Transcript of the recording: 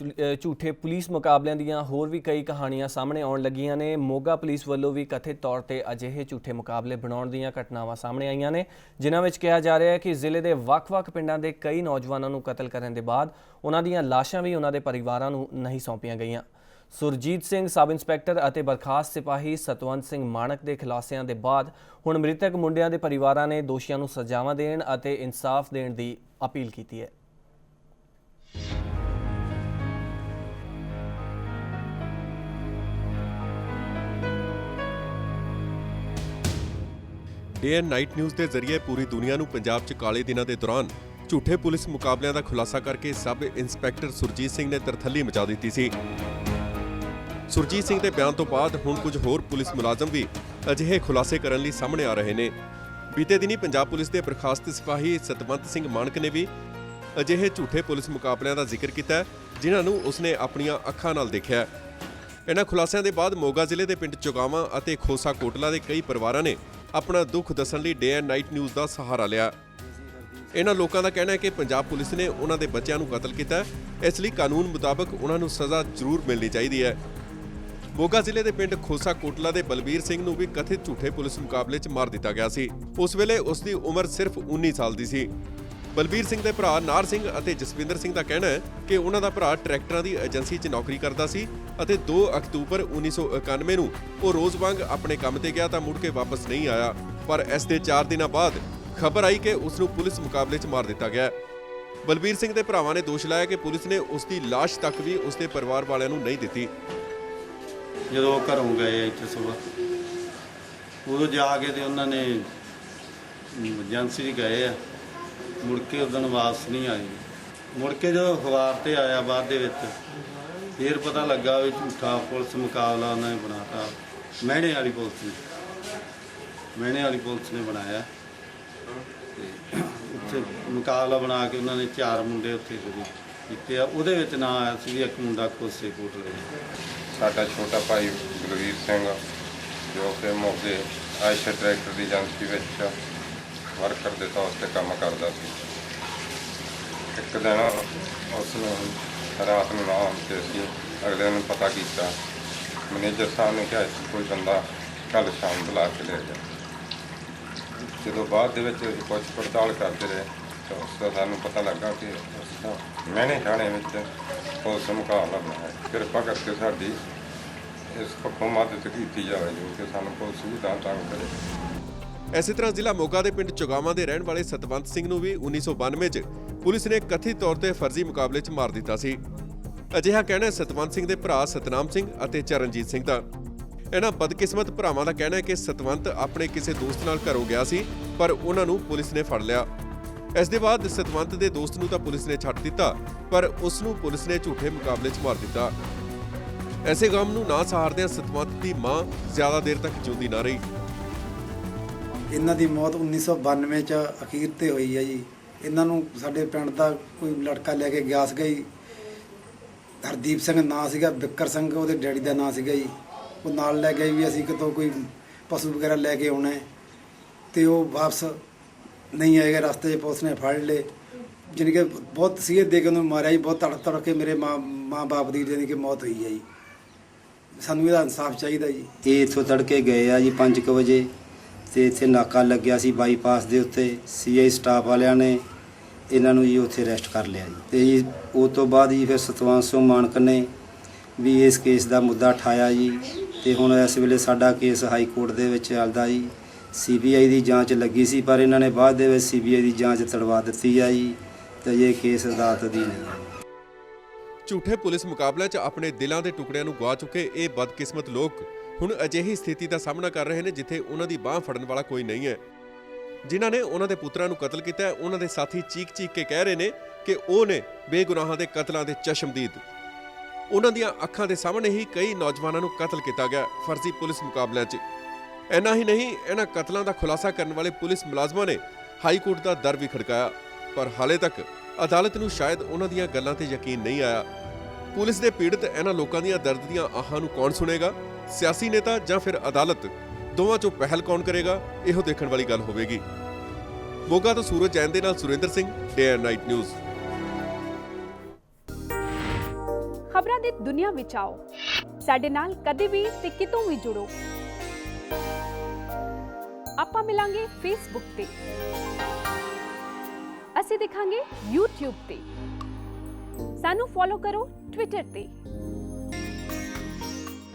ਚੁ- ਝੂਠੇ ਪੁਲਿਸ ਮੁਕਾਬਲਿਆਂ ਦੀਆਂ ਹੋਰ ਵੀ ਕਈ ਕਹਾਣੀਆਂ ਸਾਹਮਣੇ ਆਉਣ ਲੱਗੀਆਂ ਨੇ। ਮੋਗਾ ਪੁਲਿਸ ਵੱਲੋਂ ਵੀ ਕਥਿਤ ਤੌਰ ਤੇ ਅਜਿਹੇ ਝੂਠੇ ਮੁਕਾਬਲੇ ਬਣਾਉਣ ਦੀਆਂ ਘਟਨਾਵਾਂ ਸਾਹਮਣੇ ਆਈਆਂ ਨੇ, ਜਿਨ੍ਹਾਂ ਵਿੱਚ ਕਿਹਾ ਜਾ ਰਿਹਾ ਹੈ ਕਿ ਜ਼ਿਲ੍ਹੇ ਦੇ ਵੱਖ-ਵੱਖ ਪਿੰਡਾਂ ਦੇ ਕਈ ਨੌਜਵਾਨਾਂ ਨੂੰ ਕਤਲ ਕਰਨ ਦੇ ਬਾਅਦ ਉਹਨਾਂ ਦੀਆਂ ਲਾਸ਼ਾਂ ਵੀ ਉਹਨਾਂ ਦੇ ਪਰਿਵਾਰਾਂ ਨੂੰ ਨਹੀਂ ਸੌਂਪੀਆਂ ਗਈਆਂ। ਸੁਰਜੀਤ ਸਿੰਘ ਸਬ ਇੰਸਪੈਕਟਰ ਅਤੇ ਬਰਖਾਸਤ ਸਿਪਾਹੀ ਸਤਵੰਤ ਸਿੰਘ ਮਾਣਕ ਦੇ ਖੁਲਾਸਿਆਂ ਦੇ ਬਾਅਦ ਹੁਣ ਮ੍ਰਿਤਕ ਮੁੰਡਿਆਂ ਦੇ ਪਰਿਵਾਰਾਂ ਨੇ ਦੋਸ਼ੀਆਂ ਨੂੰ ਸਜ਼ਾਵਾਂ ਦੇਣ ਅਤੇ ਇਨਸਾਫ ਦੇਣ ਦੀ ਅਪੀਲ ਕੀਤੀ ਹੈ। ਡੇ ਐਂਡ ਨਾਈਟ ਨਿਊਜ਼ ਦੇ ਜ਼ਰੀਏ ਪੂਰੀ ਦੁਨੀਆ ਨੂੰ ਪੰਜਾਬ 'ਚ ਕਾਲੇ ਦਿਨਾਂ ਦੇ ਦੌਰਾਨ ਝੂਠੇ ਪੁਲਿਸ ਮੁਕਾਬਲਿਆਂ ਦਾ ਖੁਲਾਸਾ ਕਰਕੇ ਸਬ ਇੰਸਪੈਕਟਰ ਸੁਰਜੀਤ ਸਿੰਘ ਨੇ ਤਰਥੱਲੀ ਮਚਾ ਦਿੱਤੀ ਸੀ। ਸੁਰਜੀਤ ਸਿੰਘ ਦੇ ਬਿਆਨ ਤੋਂ ਬਾਅਦ ਹੁਣ ਕੁਝ ਹੋਰ ਪੁਲਿਸ ਮੁਲਾਜ਼ਮ ਵੀ ਅਜਿਹੇ ਖੁਲਾਸੇ ਕਰਨ ਲਈ ਸਾਹਮਣੇ ਆ ਰਹੇ ਨੇ। ਬੀਤੇ ਦਿਨੀ ਪੰਜਾਬ ਪੁਲਿਸ ਦੇ ਪ੍ਰਖਾਸਤ ਸਿਪਾਹੀ ਸਤਵੰਤ ਸਿੰਘ ਮਾਨਕ ਨੇ ਵੀ ਅਜਿਹੇ ਝੂਠੇ ਪੁਲਿਸ ਮੁਕਾਬਲਿਆਂ ਦਾ ਜ਼ਿਕਰ ਕੀਤਾ ਜਿਨ੍ਹਾਂ ਨੂੰ ਉਸਨੇ ਆਪਣੀਆਂ ਅੱਖਾਂ ਨਾਲ ਦੇਖਿਆ ਇਹਨਾਂ ਖੁਲਾਸਿਆਂ ਦੇ ਬਾਅਦ ਮੋਗਾ ਜ਼ਿਲ੍ਹੇ ਦੇ ਪਿੰਡ ਚੁਗਾਵਾਂ ਅਤੇ ਖੋਸਾ ਕੋਟਲਾ ਦੇ ਕਈ ਪਰਿਵਾਰਾਂ ਨੇ ਆਪਣਾ ਦੁੱਖ ਦੱਸਣ ਲਈ ਡੇ ਐਂਡ ਨਾਈਟ ਨਿਊਜ਼ ਦਾ ਸਹਾਰਾ ਲਿਆ। ਇਹਨਾਂ ਲੋਕਾਂ ਦਾ ਕਹਿਣਾ ਹੈ ਕਿ ਪੰਜਾਬ ਪੁਲਿਸ ਨੇ ਉਹਨਾਂ ਦੇ ਬੱਚਿਆਂ ਨੂੰ ਕਤਲ ਕੀਤਾ ਇਸ ਲਈ ਕਾਨੂੰਨ ਮੁਤਾਬਕ ਉਹਨਾਂ ਨੂੰ ਸਜ਼ਾ ਜ਼ਰੂਰ ਮਿਲਣੀ ਚਾਹੀਦੀ ਹੈ। ਮੋਗਾ ਜ਼ਿਲ੍ਹੇ ਦੇ ਪਿੰਡ ਖੋਸਾ ਕੋਟਲਾ ਦੇ ਬਲਬੀਰ ਸਿੰਘ ਨੂੰ ਵੀ ਕਥਿਤ ਝੂਠੇ ਪੁਲਿਸ ਮੁਕਾਬਲੇ 'ਚ ਮਾਰ ਦਿੱਤਾ ਗਿਆ ਸੀ। ਉਸ ਵੇਲੇ ਉਸ ਦੀ ਉਮਰ ਸਿਰਫ 19 ਸਾਲ ਦੀ ਸੀ। ਬਲਬੀਰ ਸਿੰਘ ਦੇ ਭਰਾ ਨਾਰ ਸਿੰਘ ਅਤੇ ਜਸਵਿੰਦਰ ਸਿੰਘ ਦਾ ਕਹਿਣਾ ਹੈ ਕਿ ਉਹਨਾਂ ਦਾ ਭਰਾ ਟਰੈਕਟਰਾਂ ਦੀ ਏਜੰਸੀ 'ਚ ਨੌਕਰੀ ਕਰਦਾ ਸੀ ਅਤੇ 2 ਅਕਤੂਬਰ 1991 ਨੂੰ ਉਹ ਰੋਜ਼ ਵਾਂਗ ਆਪਣੇ ਕੰਮ ਤੇ ਗਿਆ ਤਾਂ ਮੁੜ ਕੇ ਵਾਪਸ ਨਹੀਂ ਆਇਆ। ਪਰ ਇਸ ਦੇ 4 ਦਿਨਾਂ ਬਾਅਦ ਖਬਰ ਆਈ ਕਿ ਉਸ ਨੂੰ ਪੁਲਿਸ ਮੁਕਾਬਲੇ 'ਚ ਮਾਰ ਦਿੱਤਾ ਗਿਆ ਬਲਬੀਰ ਸਿੰਘ ਦੇ ਭਰਾਵਾਂ ਨੇ ਦੋਸ਼ ਲਾਇਆ ਕਿ ਪੁਲਿਸ ਨੇ ਉਸ ਦੀ ਲਾਸ਼ ਤੱਕ ਵੀ ਉਸ ਦੇ ਪਰਿਵਾਰ ਵਾਲਿਆਂ ਨੂੰ ਨਹੀਂ ਦਿੱਤੀ। ਜਦੋਂ ਉਹ ਘਰੋਂ ਗਏ ਇੱਥੇ ਸਵੇਰ, ਉਦੋਂ ਜਾ ਕੇ ਤੇ ਉਹਨਾਂ ਨੇ ਏਜੰਸੀ ਗਏ ਆ। ਮੁੜ ਕੇ ਉਦੋਂ ਵਾਪਸ ਨਹੀਂ ਆਏ ਮੁੜ ਕੇ ਜਦੋਂ ਅਖਬਾਰ ਤੇ ਆਇਆ ਬਾਅਦ ਦੇ ਵਿੱਚ, ਫਿਰ ਪਤਾ ਲੱਗਾ ਵੀ ਝੂਠਾ ਪੁਲਿਸ ਮੁਕਾਬਲਾ ਉਹਨਾਂ ਨੇ ਬਣਾਤਾ। ਮਹਿਣੇ ਵਾਲੀ ਪੁਲਿਸ ਨੇ। ਮਹਿਣੇ ਵਾਲੀ ਪੁਲਿਸ ਨੇ ਬਣਾਇਆ। ਤੇ ਉੱਥੇ ਮੁਕਾਬਲਾ ਬਣਾ ਕੇ ਉਹਨਾਂ ਨੇ ਚਾਰ ਮੁੰਡੇ ਉੱਥੇ ਜਿਹੜੇ ਕੀਤੇ ਆ। ਉਹਦੇ ਵਿੱਚ ਨਾਂ ਆਇਆ ਸੀ ਵੀ ਇੱਕ ਮੁੰਡਾ ਕੋਸੇ ਖੋਸੇ ਰਿਹਾ ਸਾਡਾ ਛੋਟਾ ਭਾਈ ਬਲਵੀਰ ਸਿੰਘ, ਜੋ ਕਿ ਮੌਕੇ ਆਇਸ਼ਾ ਟਰੈਕਟਰ ਦੀ ਏਜੰਸੀ ਵਿੱਚ ਵਰਕਰ ਦੇ ਤੌਰ ਤੇ ਕੰਮ ਕਰਦਾ ਸੀ। ਇੱਕ ਦਿਨ ਉਸ ਨੂੰ ਰਾਤ ਨੂੰ ਨਾ ਤੇ ਸੀ ਅਗਲੇ ਦਿਨ ਪਤਾ ਕੀਤਾ। ਮੈਨੇਜਰ ਸਾਹਿਬ ਨੇ ਕਿਹਾ ਸੀ ਕੋਈ ਬੰਦਾ ਕੱਲ ਸ਼ਾਮ ਬੁਲਾ ਕੇ ਲੈ ਜਾ। ਜਦੋਂ ਬਾਅਦ ਦੇ ਵਿੱਚ ਅਸੀਂ ਪੁੱਛ ਪੜਤਾਲ ਕਰਦੇ ਰਹੇ, ਤਾਂ ਉਸ ਦਾ ਸਾਨੂੰ ਪਤਾ ਲੱਗਾ ਕਿ ਉਸ ਦਾ ਮੈਨੇ ਥਾਣੇ ਵਿੱਚ ਪੁਲਿਸ ਮੁਕਾਬਲਾ ਬਣਾਇਆ ਕਿਰਪਾ ਕਰਕੇ ਸਾਡੀ ਇਸ ਪੱਖੋਂ ਮਦਦ ਕੀਤੀ ਜਾਵੇ, ਜੋ ਕਿ ਸਾਨੂੰ ਪੁਲਿਸ ਵੀ ਤਾਂ ਤੰਗ ਕਰੇ। ਇਸੇ ਤਰ੍ਹਾਂ ਜ਼ਿਲ੍ਹਾ ਮੋਗਾ ਦੇ ਪਿੰਡ ਚੁਗਾਵਾਂ ਦੇ ਰਹਿਣ ਵਾਲੇ ਸਤਵੰਤ ਸਿੰਘ ਨੂੰ ਵੀ 1992 'ਚ ਪੁਲਿਸ ਨੇ ਕਥਿਤ ਤੌਰ ਤੇ ਫਰਜ਼ੀ ਮੁਕਾਬਲੇ 'ਚ ਮਾਰ ਦਿੱਤਾ ਸੀ। ਅਜਿਹਾ ਕਹਿਣਾ ਸਤਵੰਤ ਸਿੰਘ ਦੇ ਭਰਾ ਸਤਨਾਮ ਸਿੰਘ ਅਤੇ ਚਰਨਜੀਤ ਸਿੰਘ ਦਾ। ਇਹਨਾਂ ਬਦਕਿਸਮਤ ਭਰਾਵਾਂ ਦਾ ਕਹਿਣਾ ਹੈ ਕਿ ਸਤਵੰਤ ਆਪਣੇ ਕਿਸੇ ਦੋਸਤ ਨਾਲ ਘਰੋਂ ਗਿਆ ਸੀ, ਪਰ ਉਹਨਾਂ ਨੂੰ ਪੁਲਿਸ ਨੇ ਫੜ ਲਿਆ। ਇਸ ਦੇ ਬਾਅਦ ਸਤਵੰਤ ਦੇ ਦੋਸਤ ਨੂੰ ਤਾਂ ਪੁਲਿਸ ਨੇ ਛੱਡ ਦਿੱਤਾ, ਪਰ ਉਸ ਨੂੰ ਪੁਲਿਸ ਨੇ ਝੂਠੇ ਮੁਕਾਬਲੇ 'ਚ ਮਾਰ ਦਿੱਤਾ। ਐਸੇ ਗਮ ਨੂੰ ਨਾ ਸਹਾਰਦਿਆਂ ਸਤਵੰਤ ਦੀ ਮਾਂ ਜ਼ਿਆਦਾ ਦੇਰ ਤੱਕ ਜਿਉਂਦੀ ਨਾ ਰਹੀ। ਇਹਨਾਂ ਦੀ ਮੌਤ 1992 ਚ ਅਖੀਰ ਤੇ ਹੋਈ ਹੈ ਜੀ। ਇਹਨਾਂ ਨੂੰ ਸਾਡੇ ਪਿੰਡ ਦਾ ਕੋਈ ਲੜਕਾ ਲੈ ਕੇ ਗਿਆ ਸੀਗਾ ਜੀ। ਹਰਦੀਪ ਸਿੰਘ ਨਾਂ ਸੀਗਾ, ਬਿੱਕਰ ਸਿੰਘ, ਉਹਦੇ ਡੈਡੀ ਦਾ ਨਾਂ ਸੀਗਾ ਜੀ। ਉਹ ਨਾਲ ਲੈ ਗਏ ਵੀ ਅਸੀਂ ਕਿਤੋਂ ਕੋਈ ਪਸ਼ੂ ਵਗੈਰਾ ਲੈ ਕੇ ਆਉਣਾ ਹੈ। ਤੇ ਉਹ ਵਾਪਸ ਨਹੀਂ ਆਏਗਾ ਰਸਤੇ 'ਚ ਪੁਲਿਸ ਨੇ ਫੜ ਲਏ। ਜਾਣੀ ਕਿ ਬਹੁਤ ਸੀਰੀਅਸ ਦੇ ਕੇ ਉਹਨੂੰ ਮਾਰਿਆ ਜੀ, ਬਹੁਤ ਤੜਕ ਤੜਕ ਕੇ ਮੇਰੇ ਮਾਂ ਮਾਂ ਬਾਪ ਦੀ ਜਾਣੀ ਕਿ ਮੌਤ ਹੋਈ ਹੈ ਜੀ। ਸਾਨੂੰ ਇਹਦਾ ਇਨਸਾਫ ਚਾਹੀਦਾ ਜੀ। ਇਹ ਇੱਥੋਂ ਤੜਕੇ ਗਏ ਆ ਜੀ 5:00 ਵਜੇ। ਤੇ ਇੱਥੇ ਨਾਕਾ ਲੱਗਿਆ ਸੀ ਬਾਈਪਾਸ ਦੇ ਉੱਤੇ, ਸੀਆਈ ਸਟਾਫ ਵਾਲਿਆਂ ਨੇ ਇਹਨਾਂ ਨੂੰ ਜੀ ਉੱਥੇ ਅਰੈਸਟ ਕਰ ਲਿਆ ਜੀ। ਤੇ ਜੀ ਉਸ ਤੋਂ ਬਾਅਦ ਜੀ ਫਿਰ ਸਤਵੰਤ ਸਿੰਘ ਮਾਨਕ ਨੇ ਵੀ ਇਸ ਕੇਸ ਦਾ ਮੁੱਦਾ ਉਠਾਇਆ ਜੀ। ਤੇ ਹੁਣ ਇਸ ਵੇਲੇ ਸਾਡਾ ਕੇਸ ਹਾਈ ਕੋਰਟ ਦੇ ਵਿੱਚ ਚੱਲਦਾ ਜੀ। ਸੀਬੀਆਈ ਦੀ ਜਾਂਚ ਲੱਗੀ ਸੀ, ਪਰ ਇਹਨਾਂ ਨੇ ਬਾਅਦ ਦੇ ਵਿੱਚ ਸੀਬੀਆਈ ਦੀ ਜਾਂਚ ਤੜਵਾ ਦਿੱਤੀ ਆ ਜੀ ਤੇ ਇਹ ਕੇਸ ਅਦਾਲਤ ਦੀ ਨਹੀਂ ਝੂਠੇ ਪੁਲਿਸ ਮੁਕਾਬਲੇ 'ਚ ਆਪਣੇ ਦਿਲਾਂ ਦੇ ਟੁਕੜਿਆਂ ਨੂੰ ਗਵਾ ਚੁੱਕੇ ਇਹ ਬਦਕਿਸਮਤ ਲੋਕ। ਹੁਣ ਅਜਿਹੀ ਸਥਿਤੀ ਦਾ ਸਾਹਮਣਾ ਕਰ ਰਹੇ ਨੇ ਜਿੱਥੇ ਉਹਨਾਂ ਦੀ ਬਾਹ ਫੜਨ ਵਾਲਾ ਕੋਈ ਨਹੀਂ ਹੈ। ਜਿਨ੍ਹਾਂ ਨੇ ਉਹਨਾਂ ਦੇ ਪੁੱਤਰਾਂ ਨੂੰ ਕਤਲ ਕੀਤਾ ਹੈ, ਉਹਨਾਂ ਦੇ ਸਾਥੀ ਚੀਕ-ਚੀਕ ਕੇ ਕਹਿ ਰਹੇ ਨੇ ਕਿ ਉਹ ਨੇ ਬੇਗੁਨਾਹਾਂ ਦੇ ਕਤਲਾਂ ਦੇ ਚਸ਼ਮਦੀਦ ਉਹਨਾਂ ਦੀਆਂ ਅੱਖਾਂ ਦੇ ਸਾਹਮਣੇ ਹੀ ਕਈ ਨੌਜਵਾਨਾਂ ਨੂੰ ਕਤਲ ਕੀਤਾ ਗਿਆ ਫਰਜ਼ੀ ਪੁਲਿਸ ਮੁਕਾਬਲਿਆਂ 'ਚ। ਇੰਨਾ ਹੀ ਨਹੀਂ, ਇਹਨਾਂ ਕਤਲਾਂ ਦਾ ਖੁਲਾਸਾ ਕਰਨ ਵਾਲੇ ਪੁਲਿਸ ਮੁਲਾਜ਼ਮਾਂ ਨੇ ਹਾਈ ਕੋਰਟ ਦਾ ਦਰ ਵੀ ਖੜਕਾਇਆ, ਪਰ ਹਾਲੇ ਤੱਕ ਅਦਾਲਤ ਨੂੰ ਸ਼ਾਇਦ ਉਹਨਾਂ ਦੀਆਂ ਗੱਲਾਂ ਤੇ ਯਕੀਨ ਨਹੀਂ ਆਇਆ। ਪੁਲਿਸ ਦੇ ਪੀੜਤ ਇਹਨਾਂ ਲੋਕਾਂ ਦੀਆਂ ਦਰਦ ਦੀਆਂ ਆਹਾਂ ਨੂੰ ਕੌਣ ਸੁਣੇਗਾ? ਸਿਆਸੀ ਨੇਤਾ ਜਾਂ ਫਿਰ ਅਦਾਲਤ ਦੋਵਾਂ ਚੋਂ ਪਹਿਲ ਕੌਣ ਕਰੇਗਾ, ਇਹੋ ਦੇਖਣ ਵਾਲੀ ਗੱਲ ਹੋਵੇਗੀ। ਮੋਗਾ ਤੋਂ ਸੂਰਜ ਜੈਨ ਦੇ ਨਾਲ Surinder Singh, day and night news. ਖਬਰਾਂ ਦੀ ਦੁਨੀਆ ਵਿੱਚ ਆਓ। ਸਾਡੇ ਨਾਲ ਕਦੇ ਵੀ ਤੇ ਕਿਤੋਂ ਵੀ ਜੁੜੋ। ਆਪਾਂ ਮਿਲਾਂਗੇ ਫੇਸਬੁੱਕ ਤੇ। ਅਸੀਂ ਦਿਖਾਂਗੇ YouTube ਤੇ। ਸਾਨੂੰ ਫੋਲੋ ਕਰੋ Twitter ਤੇ।